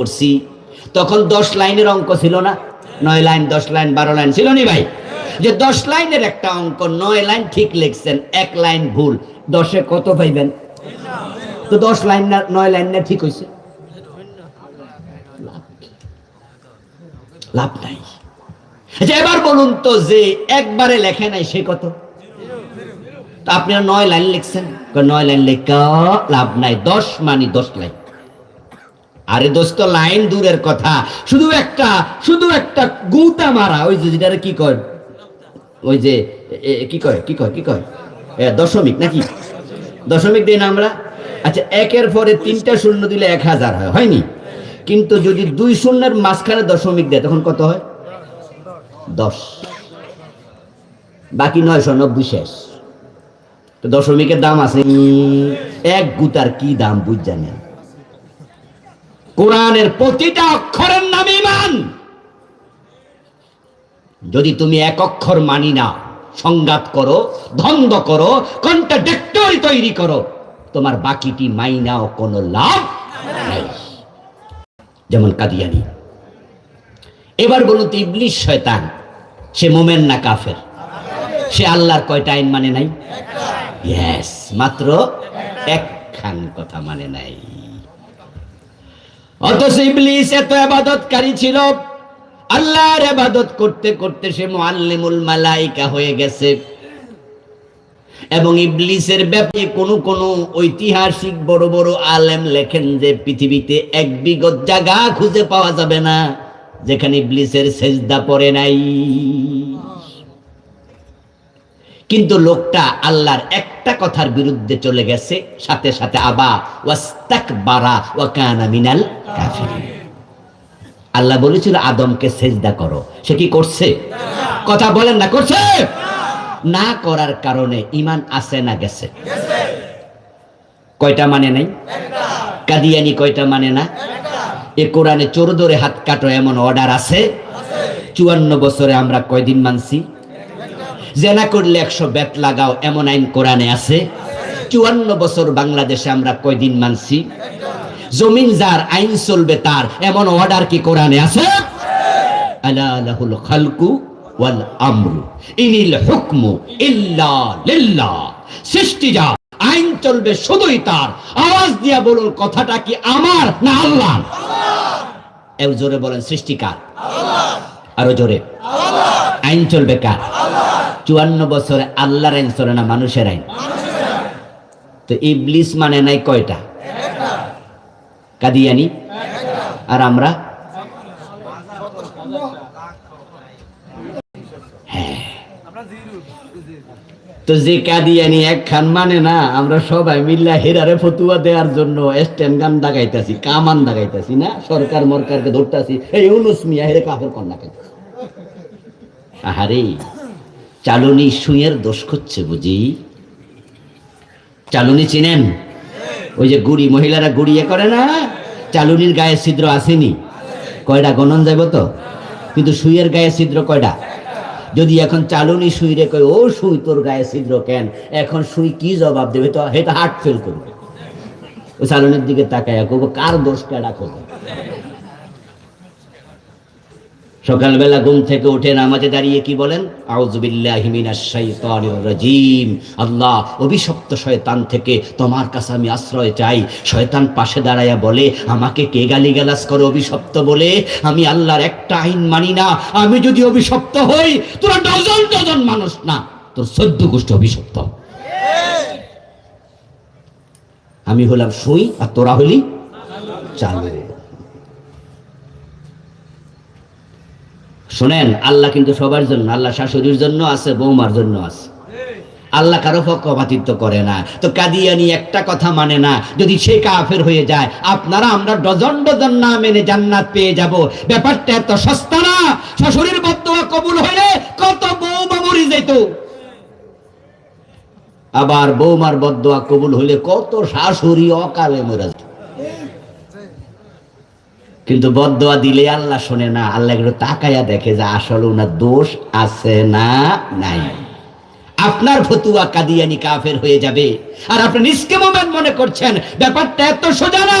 করছি। তখন দশ লাইনের অঙ্ক ছিল না, নয় লাইন, দশ লাইন, বারো লাইন ছিল নি ভাই? যে দশ লাইনের একটা অঙ্ক, নয় লাইন ঠিক লিখছেন, এক লাইন ভুল, দশে কত পাইবেন? তো দশ লাইন না, নয় লাইন না ঠিক হয়েছে লাভ নাই। আচ্ছা এবার বলুন তো যে একবারে লেখে নাই সে কত? তা আপনি আর নয় লাইন লিখছেন। নয় লাইন লেখা, লাভ নাই, দশ মানি দশ লাইন। আরে দোস্ত, লাইন দূরের কথা। শুধু একটা শুধু একটা গুতা মারা। ওই যে যেটা কি কয়? ওই যে কি কয় কি কয় কি কয়? দশমিক নাকি? দশমিক দিন আমরা। আচ্ছা একের পরে তিনটা শূন্য দিলে এক হাজার হয়, হয়নি? কিন্তু যদি দুই শূন্যের মাঝখানে দশমিক দেয়, তখন কত হয়? দশ। বাকি নয়শো নব্বই শেষ। তো দশমিকের দাম আছে এক গুতার কি দাম, বুঝ জানেন? কোরআনের প্রতিটা অক্ষরের নাম ইমান যদি তুমি এক অক্ষর মানি না, সংঘাত করো, ধন্দ করো, কন্ট্রাডিক্টরি তৈরি করো, তোমার বাকিটি মাইনাও কোনো লাভ নাই। যেমন কাদিয়ানি। এবার বলুন তো ইবলিশ শয়তান, সে মোমেন না কাফের? সে আল্লাহর কয়টা আইন মানে নাই? মাত্র একখান কথা মানে নাই। অথচ ইবলিস এত আবাদতকারী ছিল। আল্লাহর আবাদত করতে করতে সে মুআল্লিমুল মালাইকা হয়ে গেছে। এবং ইবলিসের ব্যাপারে কোনো কোনো ঐতিহাসিক বড় বড় আলেম লেখেন যে পৃথিবীতে এক বিগত জায়গা খুঁজে পাওয়া যাবে না, যেখানে ইবলিসের সেজদা পড়ে নাই। কিন্তু লোকটা আল্লাহর একটা কথার বিরুদ্ধে চলে গেছে, সাথে সাথে আবা ওয়াস্তাক বারা ওয়াকানা মিনাল কাফিরিন। আল্লাহ বলেছিল, আদমকে সেজদা করো। সে কি করছে? কথা বলেন না, করছে? না করার কারণে ইমান আছে না গেছে। কয়টা মানে নাই? কাদিয়ানি কয়টা মানে না? এ কোরআনে চোর ধরে হাত কাটো এমন অর্ডার আছে। চুয়ান্ন বছরে আমরা কয়দিন মানছি? জেনা করলে একশো ব্যাট লাগাও, এমন আইন কোরআনে আছে। চুয়ান্ন বছর বাংলাদেশে আমরা কয়দিন মানছি? জমিন যার, আইন চলবে তার, এমন অর্ডার কি কোরআনে আছে? আইন চলবে শুধুই তার। আওয়াজ দিয়া কথাটা কি আমার না আল্লাহ বলেন সৃষ্টিকার আরও জোরে। আইন চলবে কার? চুয়ান্ন বছরে আল্লাহর আইন চলে না মানুষের আইন? তো ইবলিস মানে নাই কয়টা? কাদিয়ানি? আর আমরা? হ্যাঁ। তো যে কাদিয়ানি এক খান মানে না, আমরা সবাই মিল্লা হেরারে ফতুয়া দেওয়ার জন্য স্ট্যান্ড গান দাগাইতেছি, কামান দাগাইতেছি না? সরকার মরকারকে ধরতেছি, এই মিয়া, হেরে কাফের কন্যা খাইতেছি। আহারে, চালুনি সুইয়ের দোষ করছে বুঝি? চালুনি চিনেন? ওই যে গুড়ি, মহিলারা গুড়িয়ে করে না? চালুনির গায়ে ছিদ্র আসেনি। কয়টা গণন যাব তো? কিন্তু সুইয়ের গায়ে ছিদ্র কয়টা যদি এখন চালুনি সুই রে কয়, ও সুই তোর গায়ে ছিদ্র কেন? এখন সুই কি জবাব দেবে? তো এটা হার্ট ফেল করবে। ও চালুনির দিকে তাকায় করব কার দোষ কেডা করবে সকালবেলা ঘুম থেকে উঠে নামাজে দাঁড়িয়ে কি বলেন? রাজিম। আল্লাহ, অভিশপ্ত শয়তান থেকে তোমার কাছে আমি আশ্রয় চাই। শয়তান পাশে দাঁড়ায়া বলে, আমাকে কে গালিগালাজ করে অভিশপ্ত বলে? আমি আল্লাহর একটা আইন মানি না। আমি যদি অভিশপ্ত হই, তোরা ডজন ডজন মানুষ না, তোর চোদ্দ গোষ্ঠী অভিশপ্ত। আমি হলাম সুই আর তোরা হলি চালু। শোনেন, আল্লাহ কিন্তু সবার জন্য, আল্লাহ শাশুড়ির জন্য আছে, বৌমার জন্য আছে। আল্লাহ কারও পক্ষপাতিত্ব করে না। তো কাদিয়ানি একটা কথা মানে না, যদি সে কাফের হয়ে যায়, আপনারা আমরা ডজন ডজন না মেনে জান্নাত পেয়ে যাব। ব্যাপারটা এত সস্তা না। শাশুড়ির বদয়া কবুল হইলে কত বৌমা মরি যেত। আবার বৌমার বদয়া কবুল হলে কত শাশুড়ি অকালে মরে যেত। কিন্তু বদোয়া দিলে আল্লাহ শোনে না, আল্লাহ একটু তাকাইয়া দেখে যে আসলে ওনার দোষ আছে না নাই। আপনার ফতুয়া কাদিয়ানি কাফের হয়ে যাবে। আর আপনি মোমেন মনে করছেন, ব্যাপারটা এত সোজা না।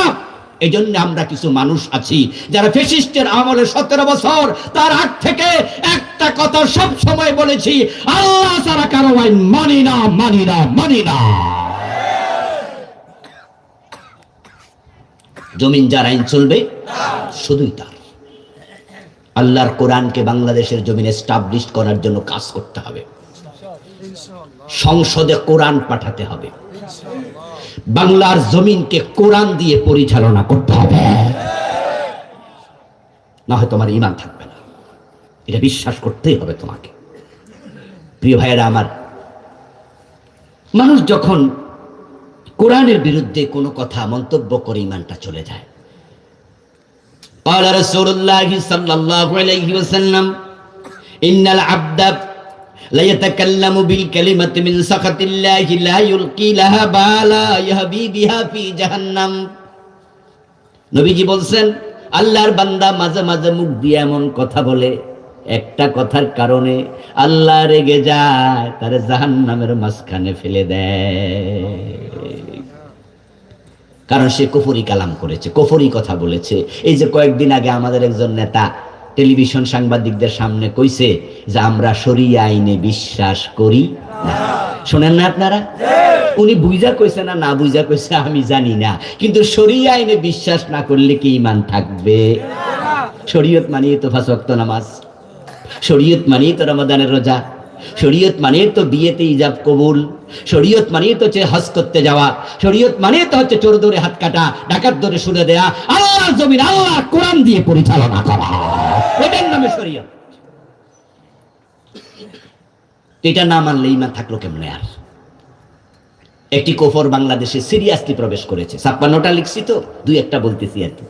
এই জন্য আমরা কিছু মানুষ আছি যারা ফেসিস্টের আমলে সতেরো বছর, তার আগ থেকে একটা কথা সব সময় বলেছি, আল্লাহ ছাড়া কারও আইন মানি না মানি না মানি না। জমিন যার আইন চলবে শুধুই তার। আল্লাহর কোরআনকে বাংলাদেশের জমিনে স্টাবলিশ করার জন্য কাজ করতে হবে। সংসদে কোরআন পাঠাতে হবে। বাংলার জমিনকে কোরআন দিয়ে পরিচালনা করতে হবে। না হয় তোমার ইমান থাকবে না। এটা বিশ্বাস করতেই হবে তোমাকে। প্রিয় ভাইয়েরা আমার, মানুষ যখন কোরআনের বিরুদ্ধে কোনো কথা মন্তব্য করে ইমানটা চলে যায় قال رسول الله صلى الله عليه وسلم إن العبد لا يتكلم بالكلمة من سخط الله لا يلقي لها بالا يهبي بها في جهنم নবীজি বলছেন আল্লাহর বান্দা মাঝে মাঝে মুখ দিয়ে এমন কথা বলে একটা কথার কারণে আল্লাহ রেগে যায় তারে জাহান্নামের মাঝখানে ফেলে দেয় কারণ সে কুফরি কালাম করেছে, কুফরি কথা বলেছে। এই যে কয়েকদিন আগে আমাদের একজন নেতা টেলিভিশন সাংবাদিকদের সামনে কইছে যে, আমরা শরিয়া আইনে বিশ্বাস করি না। শোনেন না আপনারা? উনি বুঝা কইছে না না বুঝা কইছে আমি জানি না। কিন্তু শরিয়া আইনে বিশ্বাস না করলে কি ইমান থাকবে? শরীয়ত মানিয়ে তো ফাঁসক্ত নামাজ, শরীয়ত মানিয়ে তো রমাদানের রোজা। শরীয়ত মানে তো বিয়েতে ইজাব কবুল, শরীয়ত মানে তো হচ্ছে হজ করতে যাওয়া, শরীয়ত মানে তো হচ্ছে চোর ধরে হাত কাটা, ডাকাত ধরে শুনে দেয়া আল্লাহ জমিন আল্লাহ কোরআন দিয়ে পরিচালনা করা। এটার নামে শরীয়ত। এটা না মানলে ইমান থাকল কেমনে আর? একটি কোফর বাংলাদেশে সিরিয়াসলি প্রবেশ করেছে। ছাপ্পান্নটা লিখছি তো, দুই একটা বলতেছি আর কি।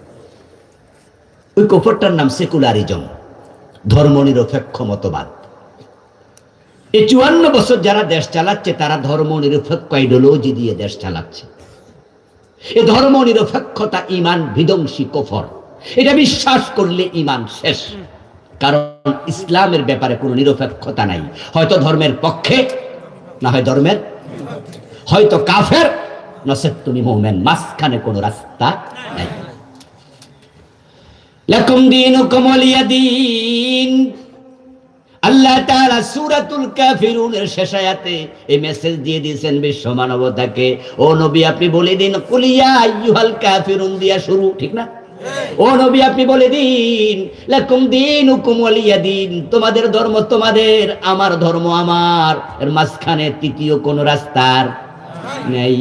ওই কোফরটার নাম সেকুলারিজম, ধর্মনিরপেক্ষ মতবাদ। এই চুয়ান্ন বছর যারা দেশ চালাচ্ছে, তারা ধর্ম নিরপেক্ষ আইডিওলজি দিয়ে দেশ চালাচ্ছে। এই ধর্ম নিরপেক্ষতা ইমান বিধ্বংসী, কফর। এটা বিশ্বাস করলে ইমান শেষ। কারণ ইসলামের ব্যাপারে কোনো নিরপেক্ষতা নাই। হয়তো ধর্মের পক্ষে, না হয় ধর্মের, হয়তো কাফের নসেদ তুমি মোমেন। মাঝখানে কোনো রাস্তা নাই। লাকুম দিনুকুম ওয়ালিয়া দিন আল্লাহ তাআলা সূরাতুল কাফিরুনের শেষ আয়াতে এই মেসেজ দিয়ে দিয়েছেন বিশ্ব মানবতাকে। ও নবী, আপনি বলে দিন কুলিয়া আইয়ুহাল কাফিরুন দিয়া শুরু, ঠিক না? ও নবী, আপনি বলে দিন, লাকুম দিনুকুম ওয়ালিয়া দিন তোমাদের ধর্ম তোমাদের, আমার ধর্ম আমার এর মাঝখানে তৃতীয় কোন রাস্তার নেই।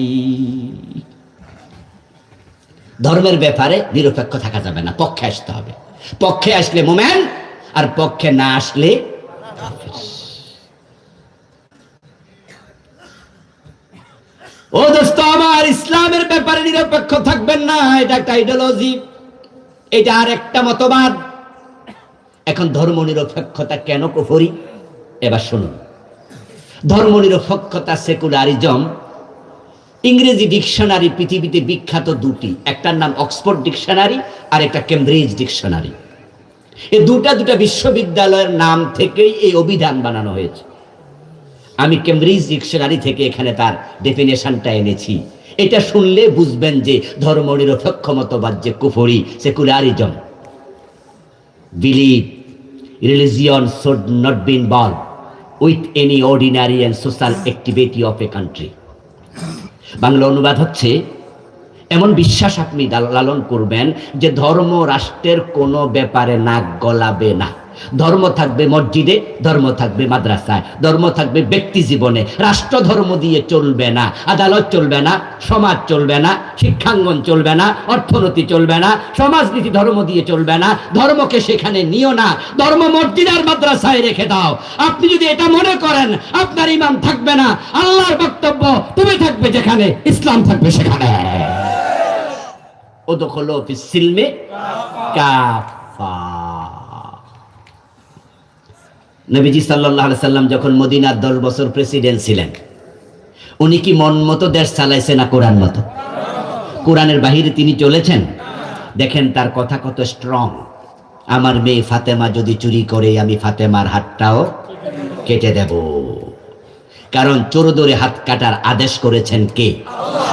ধর্মের ব্যাপারে নিরপেক্ষ থাকা যাবে না, পক্ষে আসতে হবে। পক্ষে আসলে মোমেন, আর পক্ষে না আসলে। ও দোস্ত, আমার ইসলামের ব্যাপারে নিরপেক্ষ থাকবেন না, এটা একটা আইডিওলজি এটা আর একটা মতবাদ। এখন ধর্ম নিরপেক্ষতা কেন কুফরি? এবার শুনুন। ধর্ম নিরপেক্ষতা সেকুলারিজম ইংরেজি ডিকশনারি পৃথিবীতে বিখ্যাত দুটি, একটার নাম অক্সফোর্ড ডিকশনারি আর একটা কেমব্রিজ ডিকশনারি এই দুটা দুটা বিশ্ববিদ্যালয়ের নাম থেকেই এই অভিধান বানানো হয়েছে। আমি কেমব্রিজ ডিকশনারি থেকে এখানে তার ডেফিনেশনটা এনেছি। এটা শুনলে বুঝবেন যে ধর্ম নিরপেক্ষ মতবাদ যে কুফরি, secularism, believe, religion should not be involve with any ordinary and social activity of a country. Bangla অনুবাদ হচ্ছে এমন বিশ্বাস আপনি লালন করবেন যে ধর্ম রাষ্ট্রের কোনো ব্যাপারে নাক গলাবে না। ধর্ম থাকবে মসজিদে, ধর্ম থাকবে মাদ্রাসায়, ধর্ম থাকবে ব্যক্তি জীবনে। রাষ্ট্র ধর্ম দিয়ে চলবে না, আদালত চলবে না, সমাজ চলবে না, শিক্ষাঙ্গন চলবে না, অর্থনীতি চলবে না, সমাজনীতি ধর্ম দিয়ে চলবে না। ধর্মকে সেখানে নিও না, ধর্ম মসজিদ আর মাদ্রাসায় রেখে দাও। আপনি যদি এটা মনে করেন, আপনার ইমান থাকবে না। আল্লাহর বক্তব্য, তুমি থাকবে যেখানে, ইসলাম থাকবে সেখানে। ওদখলো ফিসিলমে কাফা নবীজি সাল্লাহ সাল্লাম যখন মদিনার দশ বছর প্রেসিডেন্ট ছিলেন উনি কি মন মতো দেশ চালাইছে না কোরআন মতো? কোরআনের বাহিরে তিনি চলেছেন? দেখেন তার কথা কত স্ট্রং আমার মেয়ে ফাতেমা যদি চুরি করে, আমি ফাতেমার হাতটাও কেটে দেবো। কারণ চোরদরে হাত কাটার আদেশ করেছেন কে?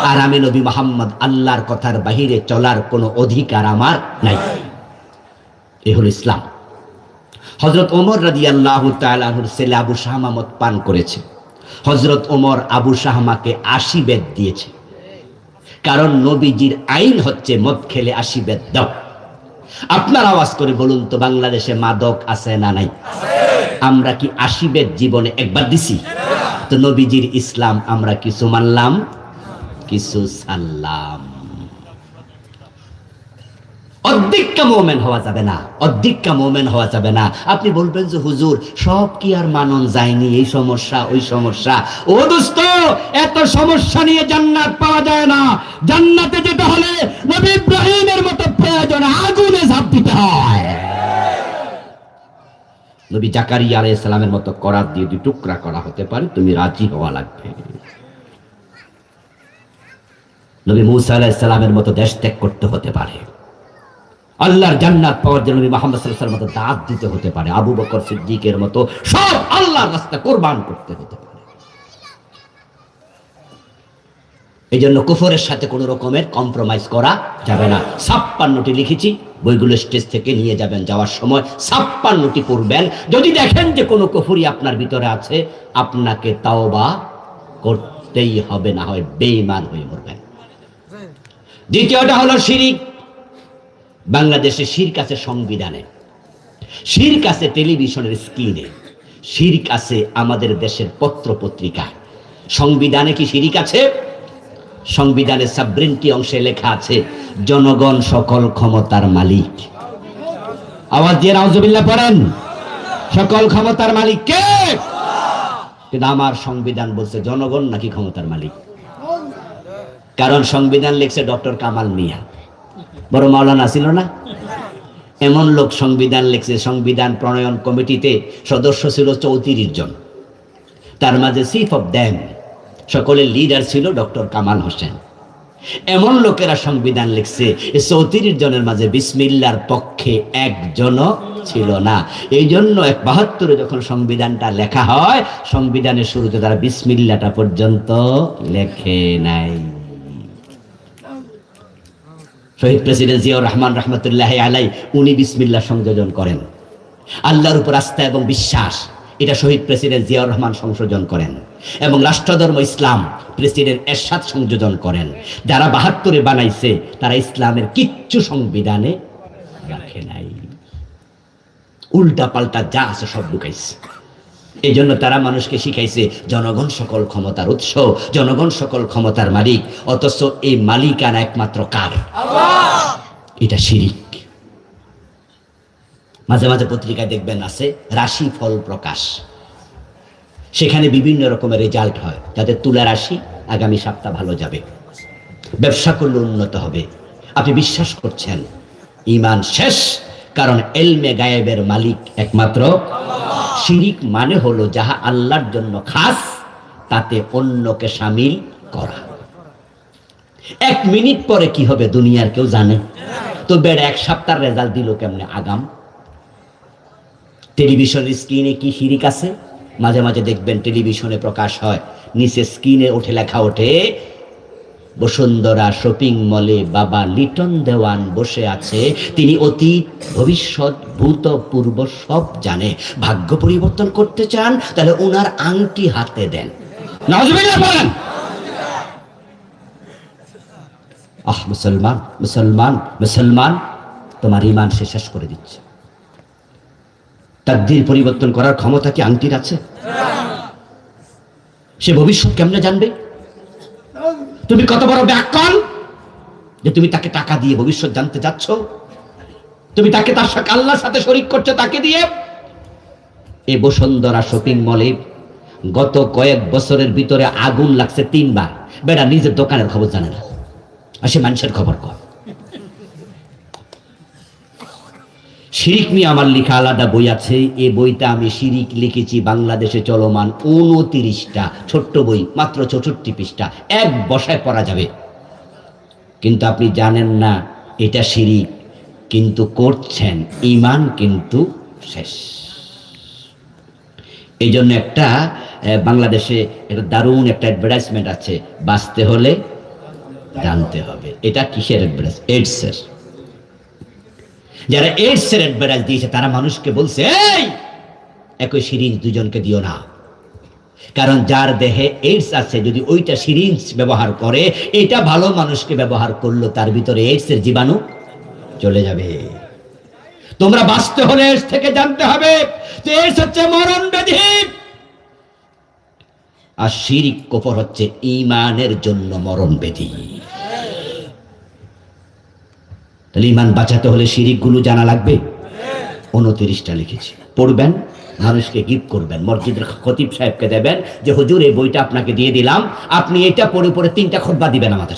আর আমি নবী মোহাম্মদ আল্লাহর কথার বাহিরে চলার কোনো অধিকার আমার নাই। এ হল ইসলাম। হজরত ওমর রাজি আল্লাহ তালাহুর ছেলে আবু শাহমা মদ পান করেছে। হজরত ওমর আবু শাহমাকে আশি বেদ দিয়েছে। কারণ নবীজির আইন হচ্ছে মদ খেলে আশি বেদ দাও। আপনার আওয়াজ করে বলুন তো, বাংলাদেশে মাদক আছে না নাই? আমরা কি আশি বেদ জীবনে একবার দিছি? তো নবীজির ইসলাম আমরা কিছু মানলাম, কিছু সাল্লাম অর্ধেকটা মোমেন হওয়া যাবে না অর্ধেকটা মোমেন হওয়া যাবে না। আপনি বলবেন যে, হুজুর, সব কি আর মানন যায়নি? এই সমস্যা, ওই সমস্যা। ও দোস্ত, এত সমস্যা নিয়ে জান্নাত পাওয়া যায় না। জান্নাতে যেতে হলে নবী ইব্রাহিমের মতো প্রয়োজন আগুনে ঝাঁপ দিতে হয় নবী জাকারিয়া আলাইহিস সালামের মতো করাত দিয়ে দুই টুকরা করা হতে পারে, তুমি রাজি হওয়া লাগবে। নবী মুসা আলাইহিস সালামের মতো দেশ ত্যাগ করতে হতে পারে। আল্লাহর জান্নাত পাওয়ার জন্য নবী মোহাম্মদ ওয়াসাল্লামের মতো দাঁত দিতে হতে পারে, আবু বকর সিদ্দিকের মতো সব আল্লাহর রাস্তা কোরবান করতে হতে পারে। এই জন্য কুফরের সাথে কোনো রকমের কম্প্রোমাইজ করা যাবে না। ছাপ্পান্নটি লিখেছি বইগুলো স্টেজ থেকে নিয়ে যাবেন। যাওয়ার সময় ছাপ্পান্নটি পড়বেন। যদি দেখেন যে কোনো কুফুরি আপনার ভিতরে আছে, আপনাকে তাওবা করতেই হবে, না হয় বেঈমান হয়ে মরবেন। দ্বিতীয়টা হলো শিরিক। বাংলাদেশে শির্ক আছে সংবিধানে। শির্ক আছে টেলিভিশনের স্ক্রিনে। শির্ক আছে আমাদের দেশের পত্র পত্রিকায় সংবিধানে কি শিরিক আছে? সংবিধানের সাবরেন্টি অংশে লেখা আছে, জনগণ সকল ক্ষমতার মালিক। আওয়াজ দিয়ে নাউজুবিল্লাহ পড়েন। সকল ক্ষমতার মালিক কে? কিন্তু আমার সংবিধান বলছে জনগণ নাকি ক্ষমতার মালিক? কারণ সংবিধান লিখছে ডক্টর কামাল মিয়া। বড় মাওলানা ছিল না? এমন লোক সংবিধান লিখছে, সংবিধান প্রণয়ন কমিটিতে সদস্য ছিল চৌত্রিশ জন। তার মাঝে চিফ অফ দ্যাম সকলের লিডার ছিল ডক্টর কামাল হোসেন। এমন লোকেরা সংবিধান লিখছে চৌত্রিশ জনের মাঝে বিসমিল্লার পক্ষে একজনও ছিল না। এই জন্য এক বাহাত্তরে যখন সংবিধানটা লেখা হয়, সংবিধানের শুরুতে তারা বিসমিল্লাটা পর্যন্ত লেখে নাই। শহীদ প্রেসিডেন্ট জিয়াউর রহমান রহমতুল্লাহ আলাই উনি বিসমিল্লা সংযোজন করেন। আল্লাহর উপর আস্থা এবং বিশ্বাস। এটা শহীদ প্রেসিডেন্ট জিয়াউর রহমান সংশোধন করেন এবং রাষ্ট্রধর্ম ইসলাম প্রেসিডেন্ট এরশাদ সংযোজন করেন। যারা বাহাত্তরে বানাইছে তারা ইসলামের কিচ্ছু সংবিধানে রাখে নাই। উল্টা পাল্টা যা আছে সব ঢুকাইছে এই জন্য তারা মানুষকে শিখাইছে জনগণ সকল ক্ষমতার উৎস জনগণ সকল ক্ষমতার মালিক অথচ এই মালিকানা একমাত্র কার? এটা শিরিক। মাঝে মাঝে পত্রিকায় দেখবেন আছে রাশি ফল প্রকাশ। সেখানে বিভিন্ন রকমের রেজাল্ট হয়। তাদের তুলা রাশি আগামী সপ্তাহ ভালো যাবে। ব্যবসা করলে উন্নত হবে। আপনি বিশ্বাস করছেন? ইমান শেষ। কারণ এলমে গায়েবের মালিক একমাত্র শিরিক মানে হলো যাহা আল্লাহর জন্য খাস, তাতে অন্যকে সামিল করা। এক মিনিট পরে কি হবে দুনিয়ার কেউ জানে? তো বেড়ে এক সপ্তাহ রেজাল্ট দিল কেমনে? আগাম। টেলিভিশন স্ক্রিনে কি শিরিক আছে? মাঝে মাঝে দেখবেন টেলিভিশনে প্রকাশ হয়, নিচে স্ক্রিনে ওঠে লেখা ওঠে, বসুন্ধরা শপিং মলে বাবা লিটন দেওয়ান বসে আছে, তিনি অতীত ভবিষ্যৎ ভূত পূর্ব সব জানে, ভাগ্য পরিবর্তন করতে চান, তাহলে ওনার আংটি হাতে দেন। আহ, মুসলমান মুসলমান মুসলমান, তোমার ইমান সে শেষ করে দিচ্ছে। তাকদীর পরিবর্তন করার ক্ষমতা কি আংটির আছে? সে ভবিষ্যৎ কেমনে জানবে? তুমি কত বড় ব্যাকল যে তুমি তাকে টাকা দিয়ে ভবিষ্যৎ জানতে যাচ্ছ। তুমি তাকে তার সাথে আল্লাহর সাথে শরিক করছ তাকে দিয়ে। এ বসুন্ধরা শপিং মলে গত কয়েক বছরের ভিতরে আগুন লাগছে তিনবার। বেড়া নিজের দোকানের খবর জানে না। আর সে মানুষের খবর কর শিরিক নিয়ে আমার লেখা আলাদা বই আছে। এ বইটা আমি শিরিক লিখেছি বাংলাদেশে চলমান উনতিরিশটা ছোট্ট বই, মাত্র চৌষট্টি পৃষ্ঠা। এক বসায় পড়া যাবে। কিন্তু আপনি জানেন না, এটা শিরিক, কিন্তু করছেন ইমান কিন্তু শেষ। এই জন্য একটা বাংলাদেশে একটা দারুণ একটা অ্যাডভার্টাইজমেন্ট আছে, বাঁচতে হলে জানতে হবে। এটা কিসের অ্যাডভার্টাইজ এইডসের যারা এইডসের অ্যাডভার্টাইজ দিয়েছে, তারা মানুষকে বলছে একই সিরিঞ্জ দুজনকে দিও না। কারণ যার দেহে এইডস আছে, যদি ওইটা সিরিঞ্জ ব্যবহার করে, এটা ভালো মানুষকে ব্যবহার করল, তার ভিতরে এইডস এর জীবাণু চলে যাবে। তোমরা বাঁচতে হলে এস থেকে জানতে হবে যে এস হচ্ছে মরণ ব্যাধি। আর শিরিক কফর হচ্ছে ইমানের জন্য মরণ ব্যাধি। তাহলে ইমান বাঁচাতে হলে শিরিকগুলো জানা লাগবে। উনত্রিশটা লিখেছি। পড়বেন, মানুষকে গিফট করবেন। মসজিদের খতিব সাহেবকে দেবেন যে, হুজুর, এই বইটা আপনাকে দিয়ে দিলাম। আপনি এটা পড়ে পড়ে তিনটা খোদবা দিবেন আমাদের।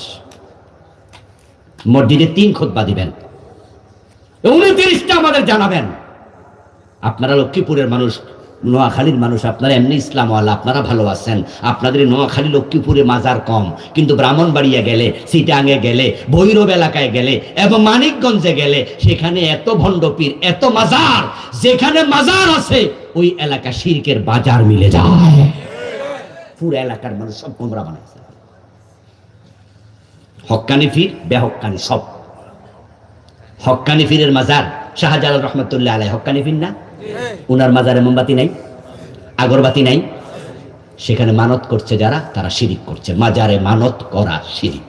মসজিদে তিন খোদবা দিবেন। উনত্রিশটা আমাদের জানাবেন। আপনারা লক্ষ্মীপুরের মানুষ নোয়াখালীর মানুষ, আপনারা এমনি ইসলামওয়ালা, আপনারা ভালো আছেন। আপনাদের নোয়াখালী লক্ষ্মীপুরে মাজার কম। কিন্তু ব্রাহ্মণবাড়িয়া গেলে, সিটাঙ্গে গেলে, ভৈরব এলাকায় গেলে এবং মানিকগঞ্জে গেলে, সেখানে এত ভণ্ডপীর এত মাজার, যেখানে মাজার আছে, ওই এলাকা শিরকের বাজার মিলে যায়। পুরো এলাকার মানুষ সব গোমরা বানাইছে। হক্কানি ফির বেহক্কানি সব। হক্কানি ফিরের মাজার, শাহজালাল রহমতুল্লাহ আলাই হক্কানি ফির না? উনার মাজারে মোমবাতি নাই, আগরবাতি নাই। সেখানে মানত করছে যারা, তারা শিরিক করছে। মাজারে মানত করা শিরিক।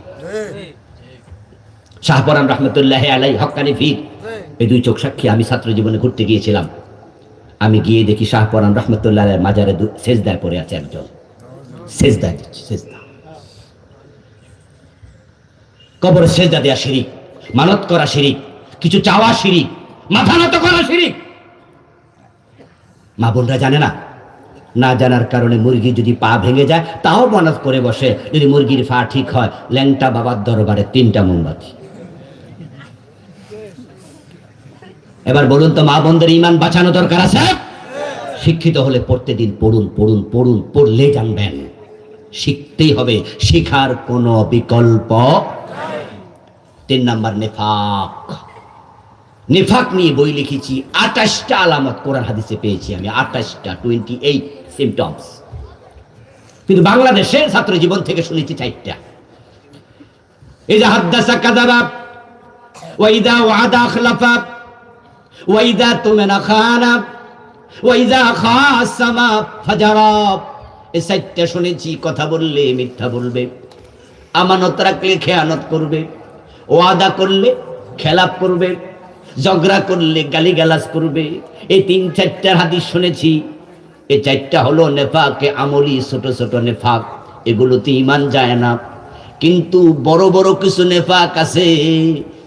শাহপরান রহমতুল্লাহ আলাই হক্কানি ফির। এই দুই চোখ সাক্ষী আমি ছাত্র জীবনে ঘুরতে গিয়েছিলাম। আমি গিয়ে দেখি শাহপরান রহমতুল্লাহ মাজারে সেজদায় পড়ে আছে একজন। সেজদায়, সেজদা। কবরে সেজদা দেয়া শিরিক, মানত করা শিরিক, কিছু চাওয়া শিরিক, মাথা নত করা শিরিক। মা বোনরা জানে না। না জানার কারণে মুরগি যদি পা ভেঙে যায়, তাও মানত করে বসে। যদি মুরগির পা ঠিক হয়, ল্যাংটা বাবার দরবারে তিনটা মোমবাতি। এবার বলুন তো মা বোনদের ইমান বাঁচানো দরকার আছে? শিক্ষিত হলে পড়তে দিন, পড়ুন পড়ুন পড়ুন, পড়লে জানবেন। শিখতেই হবে, শিখার কোনো বিকল্প তিন নাম্বার নেফাক। নেফাক নিয়ে বই লিখেছি, আঠাশটা আলামত কোরআন হাদিসে পেয়েছি আমি, আঠাশটা টোয়েন্টি এইট সিমটমস কিন্তু বাংলাদেশের ছাত্র জীবন থেকে শুনেছি চারটা। এই যে হাদ্দাসা কাদাবা ওয়াইদা ওয়াদা আখলাফা ওয়াইদা তুমেনা খানা ওয়াইদা খাসামা ফাজারা। এই চারটা শুনেছি, কথা বললে মিথ্যা বলবে, আমানত রাখলে খেয়ানত করবে, ওয়াদা করলে খেলাপ করবে ঝগড়া করলে গালিগালাজ করবে। এই তিন চারটার হাদিস শুনেছি। এই চারটা হলো নেফাকে আমলি ছোট ছোট নেফাক। এগুলোতে ইমান যায় না। কিন্তু বড় বড় কিছু নেফাক আছে।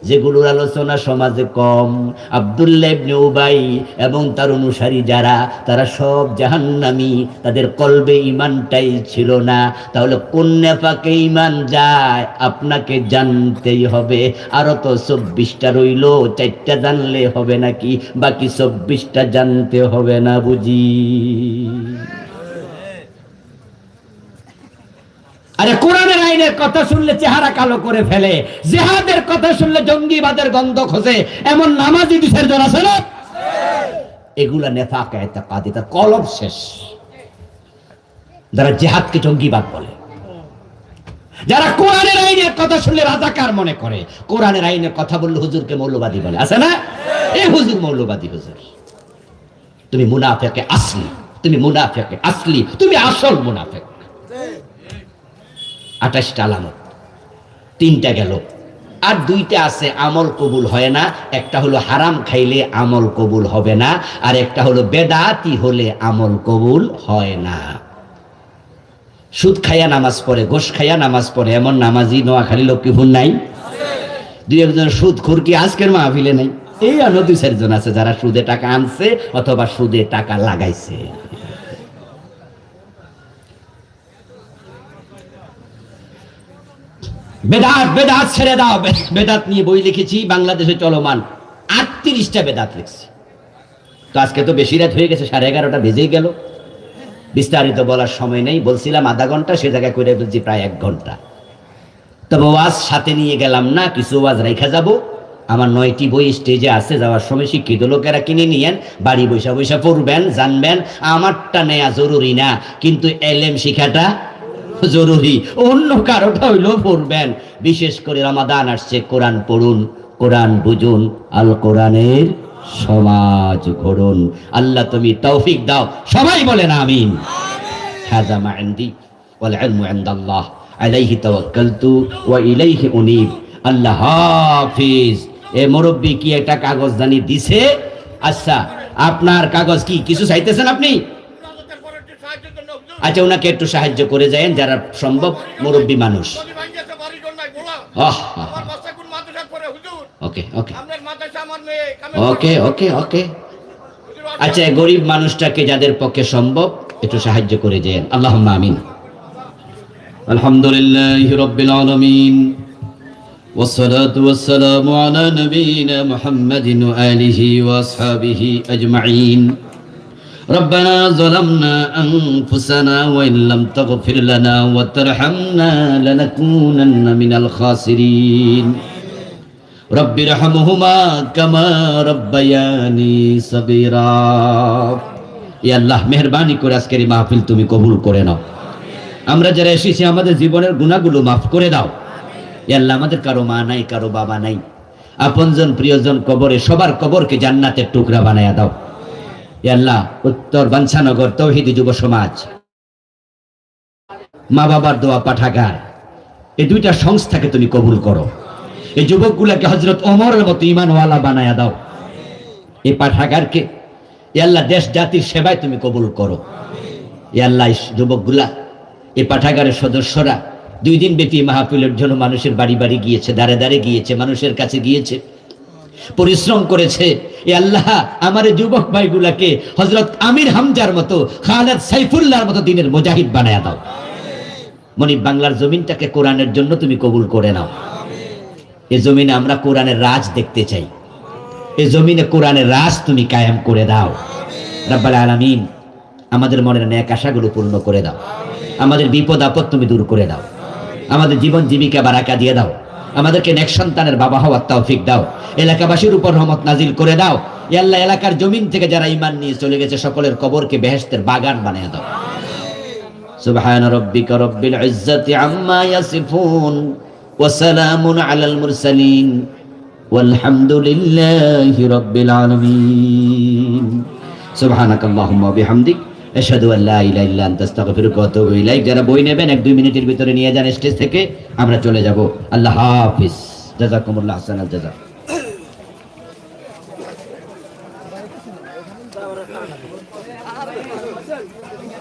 যেগুলোর আলোচনা সমাজে কম। আবদুল্লাহ উবাই এবং তার অনুসারী যারা, তারা সব জাহান্নামী, তাদের কলবে ইমানটাই ছিল না। তাহলে কোন নেফাকে ইমান যায়? আপনাকে জানতেই হবে। আরও তো চব্বিশটা রইল, চারটা জানলে হবে নাকি? বাকি চব্বিশটা জানতে হবে না বুঝি। আরে কোরআনের আইনের কথা শুনলে চেহারা কালো করে ফেলে, জেহাদের কথা শুনলে জঙ্গিবাদের গন্ধ খসে এমন নামাজি দুশের জন আছে না? এগুলা নেফাক এতাকাদি তার কলম শেষ। যারা জেহাদকে জঙ্গিবাদ বলে। যারা কোরআনের আইনের কথা শুনলে রাজাকার মনে করে, কোরআনের আইনের কথা বললে হুজুরকে মৌলবাদী বলে। আছে না? এই হুজুর মৌলবাদী হুজুর। তুমি মুনাফেকে আসলি, তুমি মুনাফেকে আসলি, তুমি আসল মুনাফেক। আঠাশটা আলামত। তিনটা গেল। আর দুইটা আছে, আমল কবুল হয় না। একটা হলো হারাম খাইলে আমল কবুল হবে না। আর একটা হলো বেদাতি হলে আমল কবুল হয় না। সুদ খাইয়া নামাজ পড়ে, গোশ খাইয়া নামাজ পড়ে, এমন নামাজি নোয়াখালী লক্ষ্মীপুর নাই? দুই একজন সুদ খুর কি আজকের মাহফিলে নাই? এই অন্য দুই চারজন আছে যারা সুদে টাকা আনছে অথবা সুদে টাকা লাগাইছে। বেদাত বেদাত ছেড়ে দাও। বেদাত নিয়ে বই লিখেছি, বাংলাদেশে চলমান। আটত্রিশটা বেদাত লিখছি। তো আজকে তো বেশি রাত হয়ে গেছে, সাড়ে এগারোটা বেজেই গেল। বিস্তারিত বলার সময় নেই, বলছিলাম আধা ঘণ্টা, সে জায়গায় করে বলছি প্রায় এক ঘণ্টা। তবে ওয়াজ সাথে নিয়ে গেলাম না, কিছু ওয়াজ রেখা যাব। আমার নয়টি বই স্টেজে আছে, যাওয়ার সময় শিক্ষিত লোকেরা কিনে নিয়েন, বাড়ি বৈশা বৈশা পড়বেন, জানবেন, আমারটা নেয়া জরুরি না, কিন্তু এলেম শিখাটা জরুরি অন্য কারোটা হইলেও পড়বেন। বিশেষ করে রামাদান আসছে কোরআন পড়ুন কোরআন বুঝুন আল কোরআনের সমাজ ঘড়ুন আল্লাহ তুমি তৌফিক দাও সবাই বলেন আমিন। মাইন্দি ইলাইহি আল্লাহ হাফিজ। এ কি একটা কাগজ দিছে? আচ্ছা আপনার কাগজ কি? কিছু চাইতেছেন আপনি? আচ্ছা ওনাকে একটু সাহায্য করে যায়েন যারা সম্ভব মুরব্বী মানুষ যদি ভাঙ্গিয়েছে বাড়ি ঘর নাই গোলা আহ, আহ, আমার বাচ্চা কোন মাদ্রাসা পড়ে হুজুর ওকে ওকে আপনার মাদ্রাসা আমার মেয়ে কামে ওকে ওকে ওকে হুজুর আচ্ছা এই গরিব মানুষটাকে যাদের পক্ষে সম্ভব একটু সাহায্য করে যেন আল্লাহ আমিন আলহামদুলিল্লাহ রব্বিল আলামিন والصلاة والسلام على نبينا محمد وآله وأصحابه أجمعين ربنا ظلمنا أنفسنا وإن لم تغفر لنا وترحمنا لنكونن من الخاسرين رب ارحمهما كما ربياني صغيرا ইয়া আল্লাহ মেহরবানি করে আজকের এই মাহফিল তুমি কবুল করে নাও আমরা যারা এসেছি আমাদের জীবনের গুণাগুলো মাফ করে দাও ইয়া আল্লাহ আমাদের কারো মা নাই কারো বাবা নাই আপনজন প্রিয়জন কবরে সবার কবরকে জান্নাতের টুকরা বানায়া দাও ইয়া আল্লাহ, উত্তর বাঞ্ছানগর তৌহিদি যুব সমাজ। মা বাবার দোয়া পাঠাগার। এই দুইটা সংস্থাকে তুমি কবুল করো। এই যুবকগুলাকে হজরত ওমরের মতো ইমানওয়ালা বানায়া দাও। এই পাঠাগারকে আল্লাহ, দেশ জাতির সেবায় তুমি কবুল করো। আল্লাহ যুবকগুলা, এই পাঠাগারের সদস্যরা দুই দিন ব্যাপী মাহফিলের জন্য মানুষের বাড়ি বাড়ি গিয়েছে, দাঁড়ে দাঁড়ে গিয়েছে, মানুষের কাছে গিয়েছে। পরিশ্রম করেছে। এ আল্লাহ আমার যুবক ভাইগুলাকে হজরত আমির হামজার মতো, খালেদ সাইফুল্লাহর মতো দিনের মুজাহিদ বানায়া দাও। মনিব বাংলার জমিনটাকে কোরআনের জন্য তুমি কবুল করে নাও। এ জমিনে আমরা কোরআনের রাজ দেখতে চাই। এ জমিনে কোরআনের রাজ তুমি কায়েম করে দাও। রাব্বাল আলামিন, আমাদের মনের ন্যাক আশাগুলো পূর্ণ করে দাও। আমাদের বিপদ আপদ তুমি দূর করে দাও। আমাদের জীবন জীবিকা বারাকা দিয়ে দাও। আমাদেরকে নেক্সট সন্তানের বাবা হওয়ার তৌফিক দাও। এলাকাবাসীর উপর রহমত নাজিল করে দাও। আল্লাহ এলাকার জমিন থেকে যারা ইমান নিয়ে চলে গেছে, সকলের কবরকে বেহেস্তের বাগান বানিয়ে দাও। সুবহান রব্বিকা রব্বিল ইজ্জাতি আম্মা ইয়াসিফুন ওয়া সালামুন আলাল মুরসালিন। ওয়ালহামদুলিল্লাহি রব্বিল আলামিন। সুবহানাকাল্লাহুম্মা বিহামদিকা। এসাদু আল্লাহ ইলা ইল্লা আনতা আস্তাগফিরুকা ওয়া আতুবু ইলাইক। যারা বই নেবেন, এক দুই মিনিটের ভিতরে নিয়ে যান স্টেজ থেকে, আমরা চলে যাব। আল্লাহ হাফিজ। জাযাকুমুল্লাহ হাসানাল জাযা